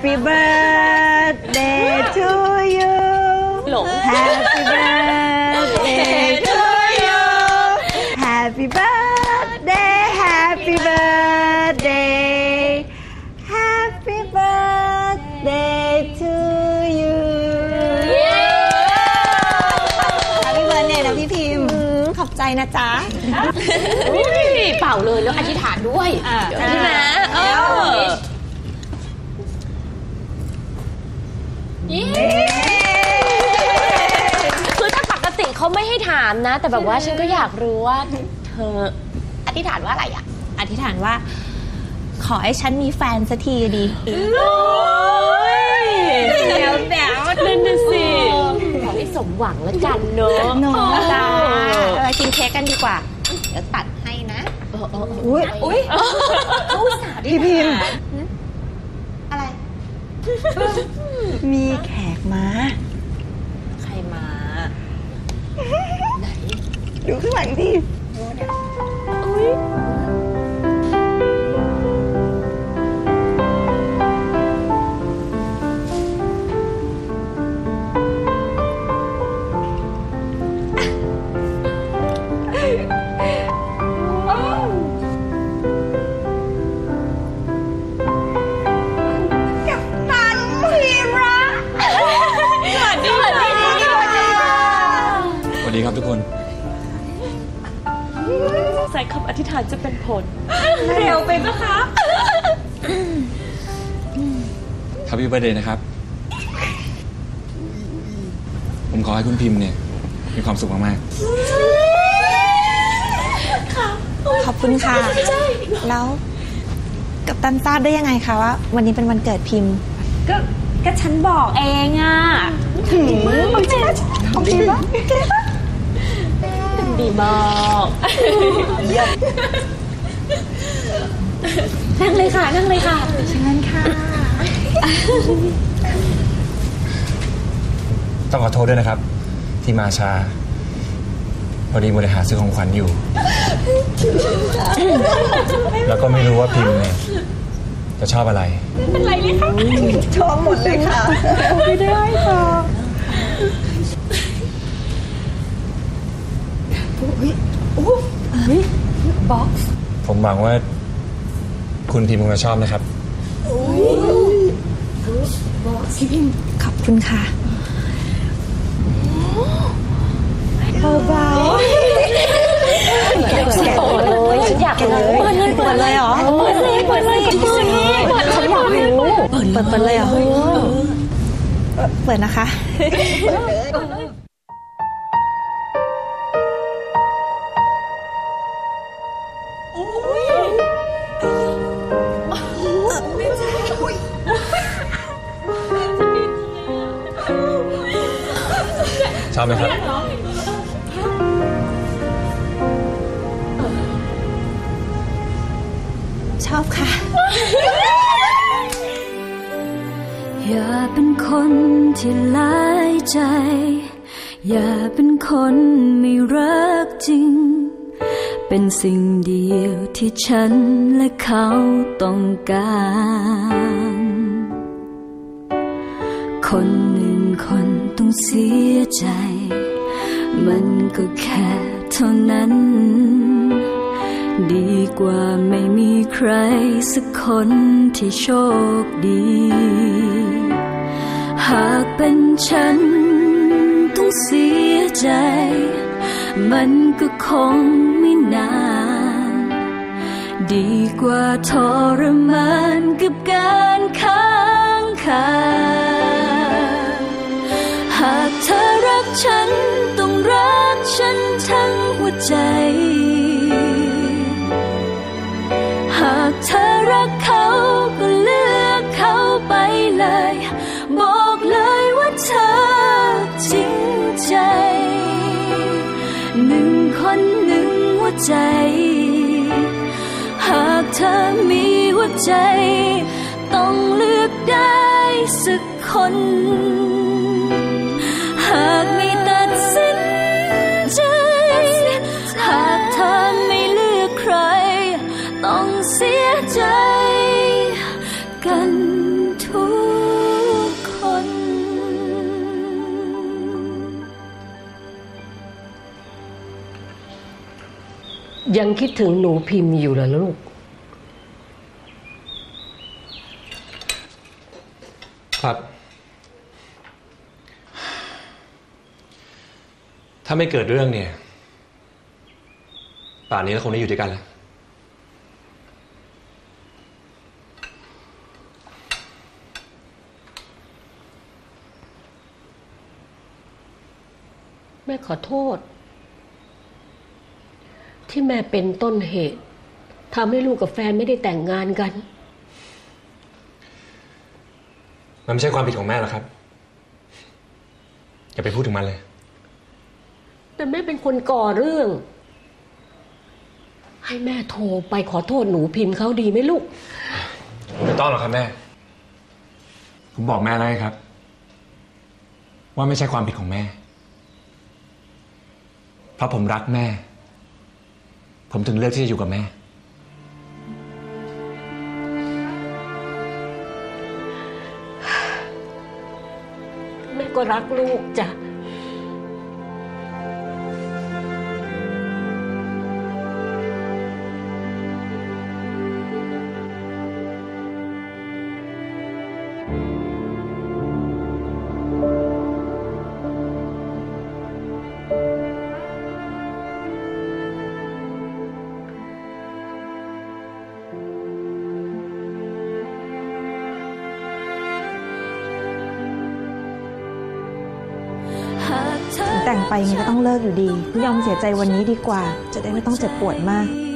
Happy birthday to you หลง Happy birthday to you Happy birthday Happy birthday Happy birthday to you Happy birthday นะพี่พิมพ์ขอบใจนะจ๊ะ อุ๊ยเป่าเลยแล้วอธิษฐานด้วยอ่าใช่ไหมเออ คือถ้าปกติเขาไม่ให้ถามนะ แต่แบบว่าฉันก็อยากรู้ว่าเธออธิษฐานว่าอะไรอะ อธิษฐานว่า ขอให้ฉันมีแฟนสักทีดีแจ๋วแจ๋วนั่นน่ะสิขอให้สมหวังแล้วกันเนอะเนอะจ้าเรากินเค้กกันดีกว่า เดี๋ยวตัดให้นะเออเออเอออุ้ยอุ้ยพี่พิมพ์อะไร มีแขกมา ใครมาดูข้างหลังดิ คำอธิษฐานจะเป็นผล เร็วไปนะคะ Happy Birthday นะครับ ผมขอให้คุณพิมพ์เนี่ย มีความสุขมากขอบคุณค่ะ แล้วกับตันทราบได้ยังไงคะว่า วันนี้เป็นวันเกิดพิมพ์ ก็ก็ฉันบอกเองอะของพิมพ์ปะ ดีมากนั่งเลยค่ะ นั่งเลยค่ะเชิญค่ะๆต้องขอโทษด้วยนะครับ ที่มาช้าพอดีบริหารซื้อของขวัญอยู่ แล้วก็ไม่รู้ว่าพิมพ์เนี่ยจะชอบอะไรชอบหมดเลยค่ะ ไม่ได้ค่ะ ผมหวังว่า คุณพิมพ์คงจะชอบนะครับขอบคุณค่ะเบาๆแกะแกะเปิดเลยฉันอยากรู้เปิดเลยเปิดเลยเหรอเปิดเลยเปิดเลยเปิดเลยเปิดฉันอยากรู้เปิดเปิดเปิดเลยเหรอเปิดนะคะ ชอบไหมครับ ชอบค่ะ อย่าเป็นคนที่ลายใจ อย่าเป็นคนไม่รักจริง เป็นสิ่งเดียวที่ฉันและเขาต้องการ คนหนึ่งคนต้อง เสียใจ มันก็แค่เท่านั้น ดีกว่าไม่มีใครสักคนที่โชคดี หากเป็นฉันต้องเสียใจ มันก็คงไม่นาน ดีกว่าทรมานกับการค้างคา ฉันต้องรักฉันทั้งหัวใจ หากเธอรักเขาก็เลือกเขาไปเลย บอกเลยว่าเธอจริงใจ หนึ่งคนหนึ่งหัวใจ หากเธอมีหัวใจ ต้องเลือกได้สักคน ยังคิดถึงหนูพิมพ์อยู่เหรอลูก ครับ ถ้าไม่เกิดเรื่องเนี่ย ป่านนี้เราคงได้อยู่ด้วยกันแล้ว แม่ขอโทษ ที่แม่เป็นต้นเหตุทำให้ลูกกับแฟนไม่ได้แต่งงานกัน มันไม่ใช่ความผิดของแม่หรอกครับ อย่าไปพูดถึงมันเลย แต่แม่เป็นคนก่อเรื่อง ให้แม่โทรไปขอโทษหนูพิมพ์เขาดีไหมลูก ไม่ต้องหรอกครับแม่ ผมบอกแม่แล้วไงครับ ว่าไม่ใช่ความผิดของแม่ เพราะผมรักแม่ ผมถึงเลือกที่จะอยู่กับแม่ แม่ก็รักลูกจ้ะ แต่งไปยังไงก็ต้องเลิกอยู่ดี ยอมเสียใจวันนี้ดีกว่า จะได้ไม่ต้องเจ็บปวดมากก